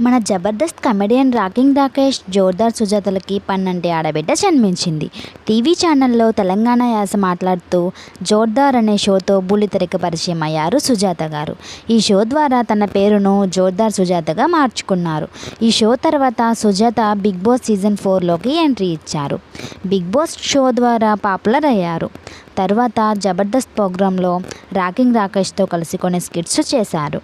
మన Jabardasth comedian rocking Rakesh Jordar సుజాతలకి పన్నంటి ఆడబిడ్డ జన్మించింది. టీవీ ఛానల్లో తెలంగాణ యాస మాట్లాడుతూ జోర్దార్ అనే షోతో బుల్లితెరకు పరిచయం అయ్యారు సుజాత గారు. ఈ షో ద్వారా తన పేరును జోర్దార్ సుజాతగా మార్చుకున్నారు. ఈ షో తర్వాత సుజాత బిగ్ బాస్ సీజన్ ఫోర్లోకి ఎంట్రీ ఇచ్చారు. బిగ్ బాస్ షో ద్వారా పాపులర్ అయ్యారు. తర్వాత జబర్దస్త్ ప్రోగ్రాంలో రాకింగ్ రాకేష్తో కలిసి కొన్ని స్కిట్స్ చేశారు.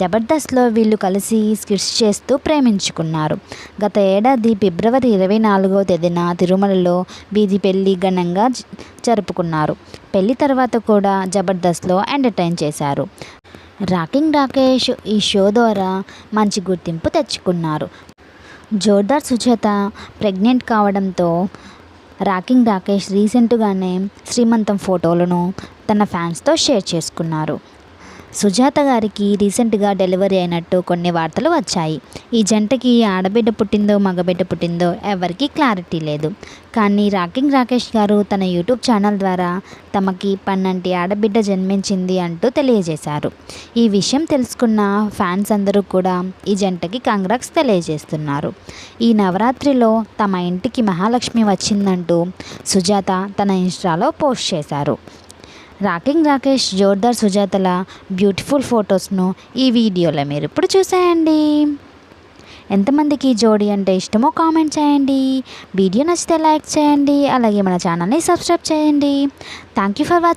జబర్దస్త్లో వీళ్ళు కలిసి స్కిట్స్ చేస్తూ ప్రేమించుకున్నారు. గత ఏడాది ఫిబ్రవరి ఇరవై నాలుగో తేదీన తిరుమలలో వీధి పెళ్ళి ఘనంగా జరుపుకున్నారు. పెళ్ళి తర్వాత కూడా జబర్దస్త్లో ఎంటర్టైన్ చేశారు. రాకింగ్ రాకేష్ ఈ షో ద్వారా మంచి గుర్తింపు తెచ్చుకున్నారు. జోర్దార్ సుచేత ప్రెగ్నెంట్ కావడంతో రాకింగ్ రాకేష్ రీసెంట్గానే శ్రీమంతం ఫోటోలను తన ఫ్యాన్స్తో షేర్ చేసుకున్నారు. సుజాత గారికి రీసెంట్గా డెలివరీ అయినట్టు కొన్ని వార్తలు వచ్చాయి. ఈ జంటకి ఆడబిడ్డ పుట్టిందో మగబిడ్డ పుట్టిందో ఎవరికీ క్లారిటీ లేదు. కానీ రాకింగ్ రాకేష్ గారు తన యూట్యూబ్ ఛానల్ ద్వారా తమకి పన్నంటి ఆడబిడ్డ జన్మించింది అంటూ తెలియజేశారు. ఈ విషయం తెలుసుకున్న ఫ్యాన్స్ అందరూ కూడా ఈ జంటకి కంగ్రాక్స్ తెలియజేస్తున్నారు. ఈ నవరాత్రిలో తమ ఇంటికి మహాలక్ష్మి వచ్చిందంటూ సుజాత తన ఇన్స్టాలో పోస్ట్ చేశారు. రాకింగ్ రాకేష్ జోర్దార్ సుజాతల బ్యూటిఫుల్ ఫొటోస్ను ఈ వీడియోలో మీరు ఇప్పుడు చూసేయండి. ఎంతమందికి జోడి జోడీ అంటే ఇష్టమో కామెంట్ చేయండి. వీడియో నచ్చితే లైక్ చేయండి. అలాగే మన ఛానల్ని సబ్స్క్రైబ్ చేయండి. Thank you for watching